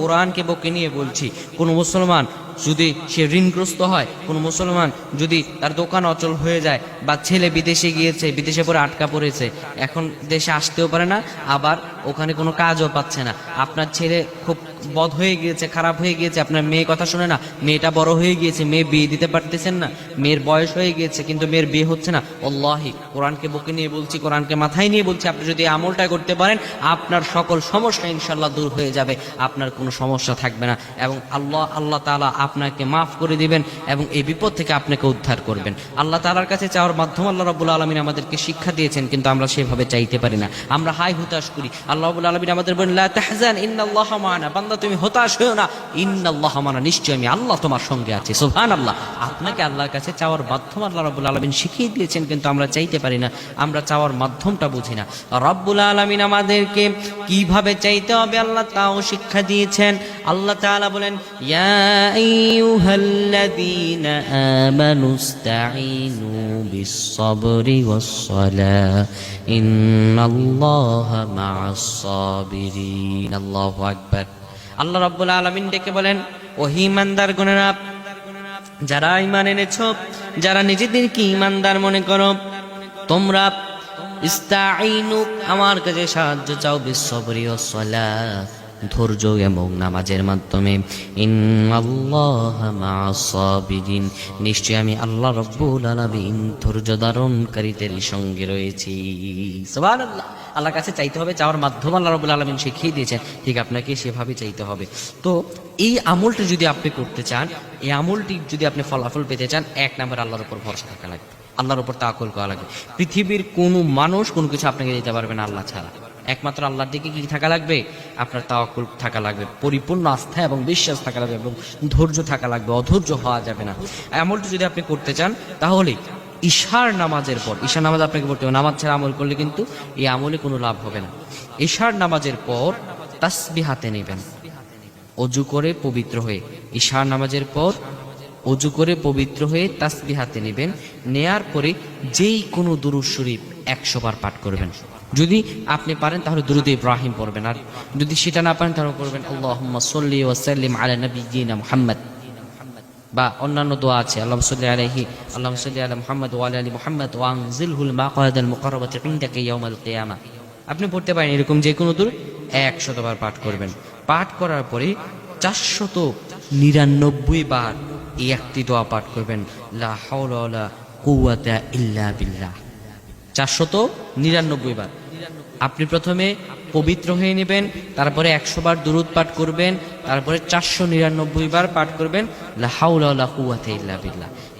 কোরআনকে বকে নিয়ে বলছি, কোন মুসলমান যদি সে ঋণগ্রস্ত হয়, কোন মুসলমান যদি তার দোকান অচল হয়ে যায় বা ছেলে বিদেশে গিয়েছে, বিদেশে পরে আটকা পড়েছে, এখন দেশে আসতেও পারে না, আবার ওখানে কোনো কাজও পাচ্ছে না। আপনার ছেলে খুব বধ হয়ে গিয়েছে, খারাপ হয়ে গিয়েছে, আপনার মেয়ে কথা শুনে না। মেয়েটা বড় হয়ে গিয়েছে, মেয়ে বিয়ে দিতে পারতেছেন না। মেয়ের বয়স হয়ে গিয়েছে, কিন্তু মেয়ের বিয়ে হচ্ছে না। অল্লাহি কোরআনকে বুকে নিয়ে বলছি, কোরআনকে মাথায় নিয়ে বলছি, আপনি যদি আমলটা করতে পারেন, আপনার সকল সমস্যা ইনশাল্লাহ দূর হয়ে যাবে, আপনার কোনো সমস্যা থাকবে না। এবং আল্লাহ আল্লাহ তাআলা আপনাকে মাফ করে দিবেন এবং এই বিপদ থেকে আপনাকে উদ্ধার করবেন। আল্লাহ তাআলার কাছে চাওয়ার মাধ্যম আল্লাহ রাব্বুল আলামিন আমাদেরকে শিক্ষা দিয়েছেন, কিন্তু আমরা সেভাবে চাইতে পারি না। আমরা হাই হুতাশ করি। আল্লাহ আলামিন আমাদের বলেন, লা তাহজান, ইন্নাল্লাহা মা'ানা। বান্দা, তুমি হতাশ হও না। ইন্নাল্লাহা মা'ানা নিশ্চয় আমি আল্লাহ তোমার সঙ্গে আছি, সুবহানাল্লাহ। আপনাকে আল্লাহর কাছে চাওয়ার মাধ্যম আল্লাহ রাব্বুল আলামিন শিখিয়ে দিয়েছেন, কিন্তু আমরা চাইতে পারি না, আমরা চাওয়ার মাধ্যমটা বুঝি না। রব্বুল আলামিন আমাদেরকে কীভাবে চাইতে হবে আল্লাহ, তাও শিক্ষা দিয়েছেন। আল্লাহ তাআলা বলেন, ইয়া আইয়ুহাল্লাযীনা আমানুস্তাঈনু বিস-সাবরি ওয়াস-সালাহ, ইন্নাল্লাহা মা'আস-সাবিরিন আল্লাহু আকবার। আল্লাহ রাব্বুল আলামিন ডেকে বলেন, ওহি ইমানদার গণেরা, যারা ইমান এনেছো, যারা নিজেদেরকে ইমানদার মনে করো, তোমরা ইস্তাইনু আমার কাছে সাহায্য চাও বিশ্ববরী ও সলা ধৈর্য এবং নামাজের মাধ্যমে। নিশ্চয় আমি আল্লাহ রব্বুল আলামিন ধৈর্য ধারণকারীদের সঙ্গে রয়েছি। সুবহানাল্লাহ। আল্লাহর কাছে চাইতে হবে চাওয়ার মাধ্যমে আল্লাহ রবুল আলামিন শিখিয়ে দিয়েছেন। ঠিক আপনাকে সেভাবে চাইতে হবে। তো এই আমলটি যদি আপনি করতে চান, এই আমলটি যদি আপনি ফলাফল পেতে চান, এক নম্বর আল্লাহর উপর ভরসা থাকা লাগবে। আল্লাহর উপর তাকল করা লাগবে। পৃথিবীর কোনো মানুষ কোনো কিছু আপনাকে দিতে পারবে না আল্লাহ ছাড়া। একমাত্র আল্লাহর দিকে কি থাকা লাগবে? আপনার তাওয়াক্কুল থাকা লাগবে, পরিপূর্ণ আস্থা এবং বিশ্বাস থাকা লাগবে এবং ধৈর্য থাকা লাগবে, অধৈর্য হওয়া যাবে না। আমলটি যদি আপনি করতে চান, তাহলে ঈশার নামাজের পর ঈশার নামাজ আপনাকে পড়তে হবে, নামাজ ছাড়া আমল করলে কিন্তু এই আমলে কোনো লাভ হবে না। ঈশার নামাজের পর তাসবি হাতে নেবেন, অজু করে পবিত্র হয়ে ঈশার নামাজের পর অজু করে পবিত্র হয়ে তাসবি হাতে নেবেন, নেয়ার পরে যেই কোনো দুরুদ শরীফ একশো বার পাঠ করবেন। যদি আপনি পারেন, তাহলে দুরুদ ইব্রাহিম পড়বেন। আর যদি সেটা না পারেন, তাহলে করবেন আল্লাহুম্মা সাল্লি বা অন্যান্য দোয়া আছে আল্লাহ আল্লাহ মুহাম্মদ আপনি পড়তে পারেন এরকম যে কোনো দূর একশতবার পাঠ করবেন। পাঠ করার পরে চারশত নিরানব্বই বার এই একটি দোয়া পাঠ করবেন, লা হাওলা ইল্লা চারশত নিরানব্বই বার। আপনি প্রথমে পবিত্র হয়ে নেবেন, তারপরে একশো বার দুরুদ পাঠ করবেন, তারপরে চারশো নিরানব্বই বার পাঠ করবেন লাহাউলা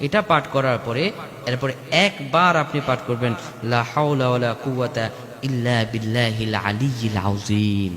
এটা পাঠ করার পরে, এরপরে একবার আপনি পাঠ করবেন লাহাউলা কুয়াতা ইল্লা বিল্লাহিল আলিয়িল আযীম।